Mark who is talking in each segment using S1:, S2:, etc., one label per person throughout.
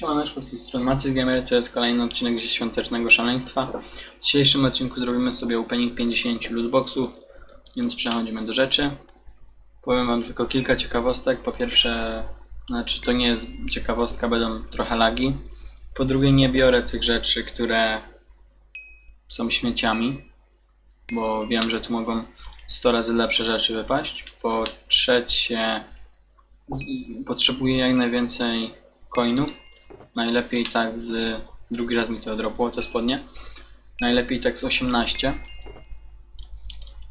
S1: Siemaneczko, z tej strony Maciej Gamer, to jest kolejny odcinek ze Świątecznego Szaleństwa. W dzisiejszym odcinku zrobimy sobie opening 50 lootboxów, więc przechodzimy do rzeczy. Powiem wam tylko kilka ciekawostek. Po pierwsze, znaczy to nie jest ciekawostka, będą trochę lagi. Po drugie, nie biorę tych rzeczy, które są śmieciami, bo wiem, że tu mogą 100 razy lepsze rzeczy wypaść. Po trzecie, potrzebuję jak najwięcej coinów. Najlepiej tak z. Drugi raz mi to odropło, te spodnie. Najlepiej tak z 18.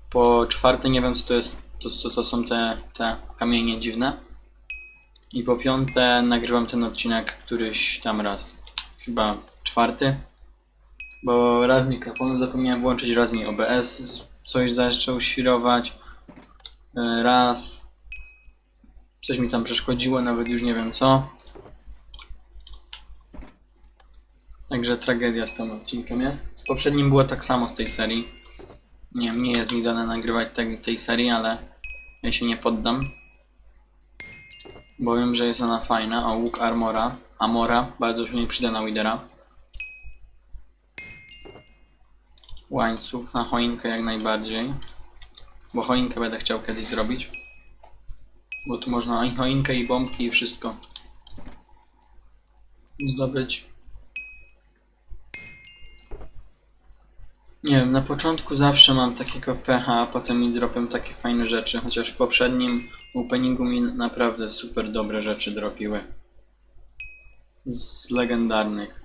S1: Po czwarte, nie wiem co to jest. To, to są te, te kamienie dziwne. I po piąte, nagrywam ten odcinek któryś tam raz. Chyba czwarty. Bo raz mikrofonu zapomniałem włączyć, raz mi OBS coś zaczął świrować. e, Raz. Coś mi tam przeszkodziło, nawet już nie wiem co. Także tragedia z tym odcinkiem jest. Z poprzednim było tak samo z tej serii. Nie wiem, nie jest mi dane nagrywać tej, tej serii, ale ja się nie poddam. Bo wiem, że jest ona fajna. O, łuk Armora. Amora. Bardzo się mi przyda na Widera. Łańcuch na choinkę jak najbardziej. Bo choinkę będę chciał kiedyś zrobić. Bo tu można i choinkę, i bombki, i wszystko zdobyć. Nie wiem, na początku zawsze mam takiego pecha, a potem mi dropią takie fajne rzeczy, chociaż w poprzednim openingu mi naprawdę super dobre rzeczy dropiły. Z legendarnych.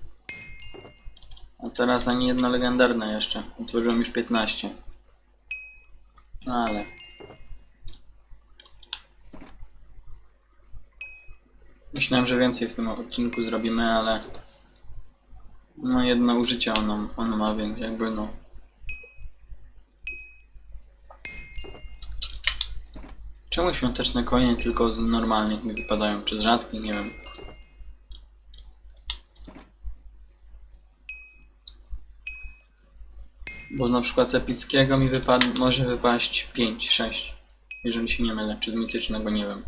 S1: A teraz ani jedna legendarna jeszcze. Otworzyłem już 15. No ale... Myślałem, że więcej w tym odcinku zrobimy, ale... No jedno użycie ono, ono ma, więc jakby no... Czemu świąteczne konie tylko z normalnych mi wypadają, czy z rzadkich, nie wiem. Bo na przykład z epickiego mi wypad może wypaść 5, 6. Jeżeli się nie mylę, czy z mitycznego, nie wiem.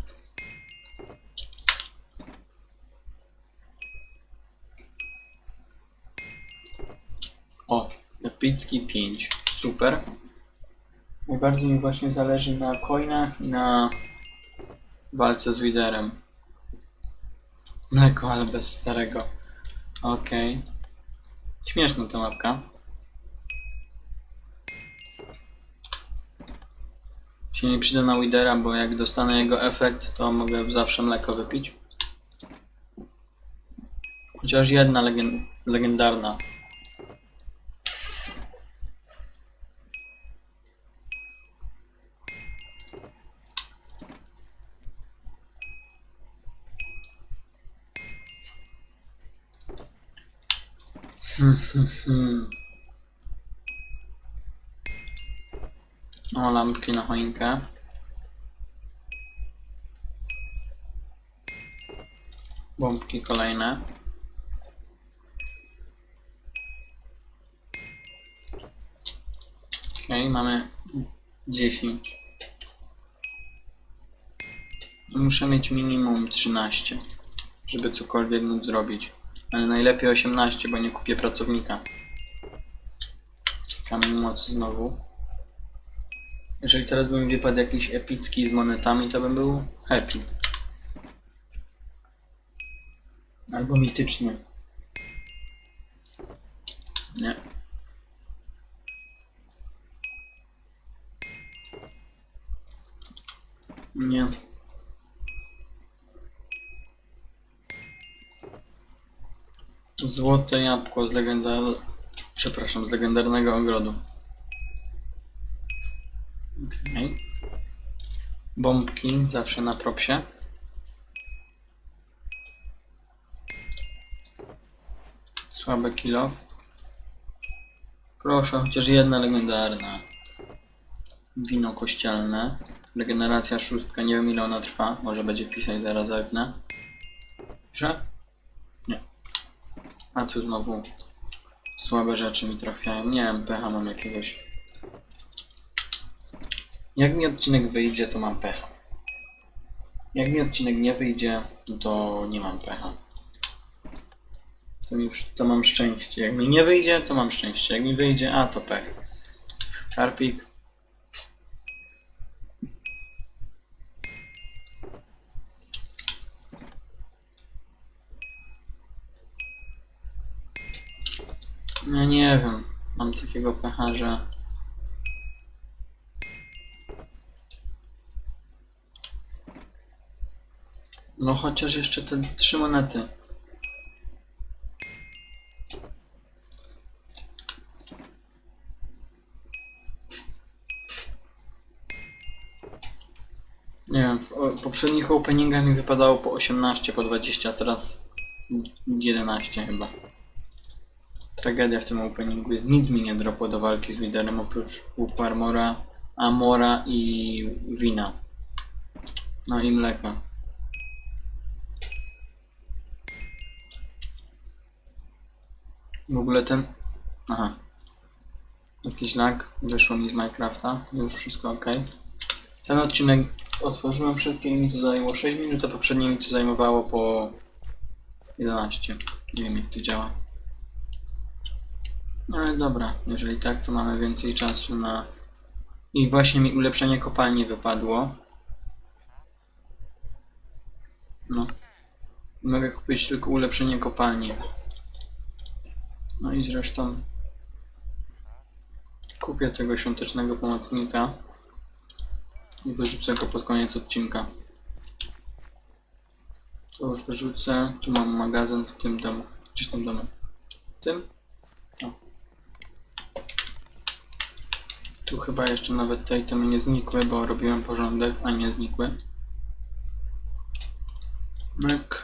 S1: O, epicki 5. Super. Najbardziej mi właśnie zależy na coinach i na walce z liderem. Mleko, ale bez starego. Okej. Śmieszna ta mapka. Się nie przyda na Widera, bo jak dostanę jego efekt, to mogę zawsze mleko wypić. Chociaż jedna legen legendarna. O, lampki na choinkę. Bombki kolejne. Okej, mamy 10. Muszę mieć minimum 13, żeby cokolwiek móc zrobić. Ale najlepiej 18, bo nie kupię pracownika. Kamień mocy znowu. Jeżeli teraz by mi wypadł jakiś epicki z monetami, to bym był happy. Albo mityczny. Nie. Nie. Złote jabłko z legenda... Przepraszam, z legendarnego ogrodu. Okej. Bombki zawsze na propsie. Słabe kilo. Proszę, chociaż jedna legendarna. Wino kościelne. Regeneracja szóstka, nie wiem ile ona trwa. Może będzie pisać zaraz zerknę. Że? A tu znowu słabe rzeczy mi trafiają. Nie wiem, pecha mam jakiegoś. Jak mi odcinek wyjdzie, to mam pecha. Jak mi odcinek nie wyjdzie, to nie mam pecha. To, już, to mam szczęście. Jak mi nie wyjdzie, to mam szczęście. Jak mi wyjdzie, a to pech. Karpik. No nie wiem. Mam takiego pecha, że... No chociaż jeszcze te trzy monety. Nie wiem, w poprzednich openingach mi wypadało po 18, po 20, a teraz 11 chyba. Tragedia w tym openingu jest, nic mi nie dropło do walki z liderem oprócz łuku armora, amora i wina. No i mleka. W ogóle ten... Aha. Jakiś lag wyszło mi z Minecrafta, już wszystko ok. Ten odcinek otworzyłem wszystkie i mi to zajęło 6 minut, a poprzednie mi to zajmowało po 11. Nie wiem jak to działa. No ale dobra, jeżeli tak, to mamy więcej czasu na... I właśnie mi ulepszenie kopalni wypadło. No. Mogę kupić tylko ulepszenie kopalni. No i zresztą kupię tego świątecznego pomocnika i wyrzucę go pod koniec odcinka. To już wyrzucę. Tu mam magazyn w tym domu. Gdzieś tam domu. W tym? O. Tu chyba jeszcze nawet te itemy nie znikły, bo robiłem porządek, a nie znikły. Myk.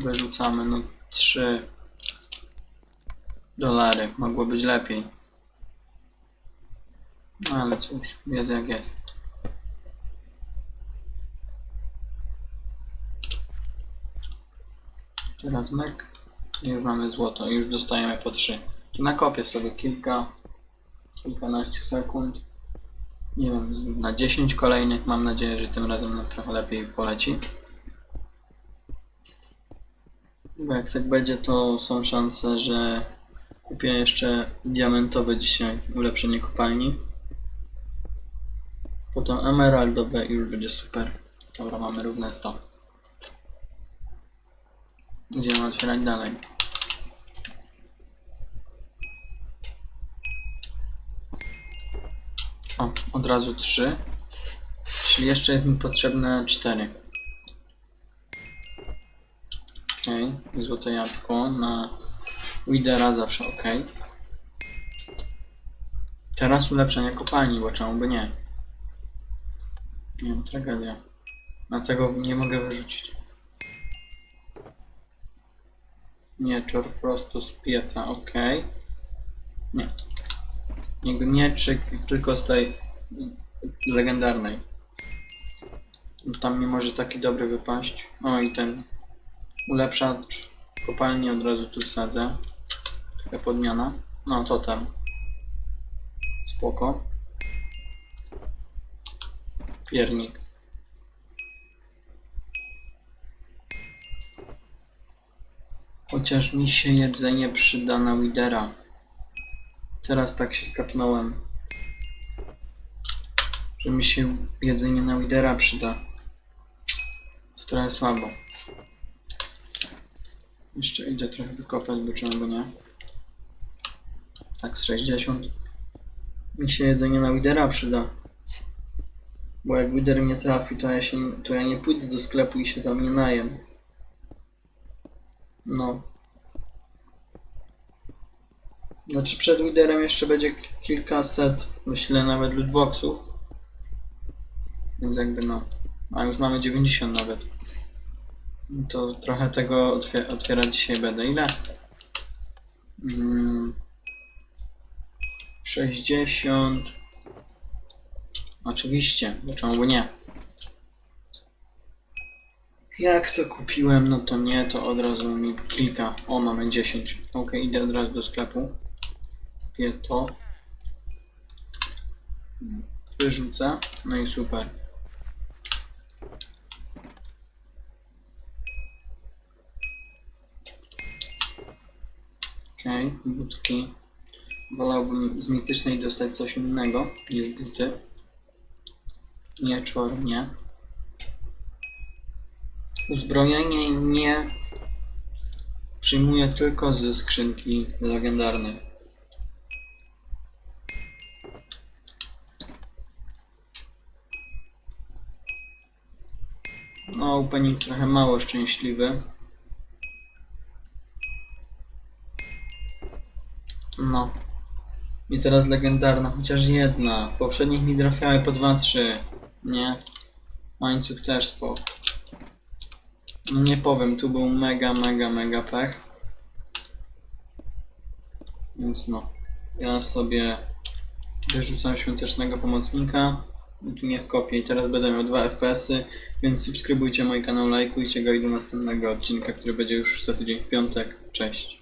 S1: Wyrzucamy, no 3 dolary. Mogło być lepiej. No ale cóż, jest jak jest. Teraz myk. I już mamy złoto. I już dostajemy po 3. Nakopię sobie kilka, kilkanaście sekund. Nie wiem, na 10 kolejnych. Mam nadzieję, że tym razem nam trochę lepiej poleci. Bo jak tak będzie, to są szanse, że kupię jeszcze diamentowe dzisiaj ulepszenie kopalni. Potem emeraldowe i już będzie super. Dobra, mamy równe 100. Idziemy otwierać dalej. O, od razu 3. Czyli jeszcze jest mi potrzebne 4. Okej, złote jabłko na Widera zawsze ok. Teraz ulepszenie kopalni, bo czemu by nie? Nie wiem, tragedia. Dlatego nie mogę wyrzucić. Mieczor prosto z pieca, ok. Nie. Nie mieczyk, tylko z tej legendarnej. Tam nie może taki dobry wypaść. O i ten ulepszacz kopalni od razu tu wsadzę. Taka podmiana. No to tam. Spoko. Piernik. Chociaż mi się jedzenie przyda na Widera. Teraz tak się skapnąłem. Że mi się jedzenie na Widera przyda. To trochę słabo. Jeszcze idę trochę wykopać, bo czemu nie. Tak z 60. Mi się jedzenie na Widera przyda. Bo jak Wider mnie trafi, to ja się to ja nie pójdę do sklepu i się tam nie najem. No. Znaczy przed Widerem jeszcze będzie kilkaset, myślę nawet lootboxów. Więc jakby no. A już mamy 90 nawet. To trochę tego otwier otwierać dzisiaj będę. Ile? Mm, 60. Oczywiście, bo czemu by nie? Jak to kupiłem, no to nie, to od razu mi kilka. O, mamy 10. Ok, idę od razu do sklepu. Kupię to. Wyrzucę. No i super. Okej, budki. Wolałbym z mitycznej dostać coś innego niż buty. Nie czor, nie. Uzbrojenie nie przyjmuję tylko ze skrzynki legendarnej. No, opening trochę mało szczęśliwy. No. I teraz legendarna, chociaż jedna. Poprzednich mi trafiały po 2-3. Nie. Łańcuch też spoko. No nie powiem, tu był mega, mega, mega pech. Więc no. Ja sobie wyrzucam świątecznego pomocnika. Tu nie wkopię i teraz będę miał 2 FPS-y, więc subskrybujcie mój kanał, lajkujcie go i do następnego odcinka, który będzie już za tydzień w piątek. Cześć.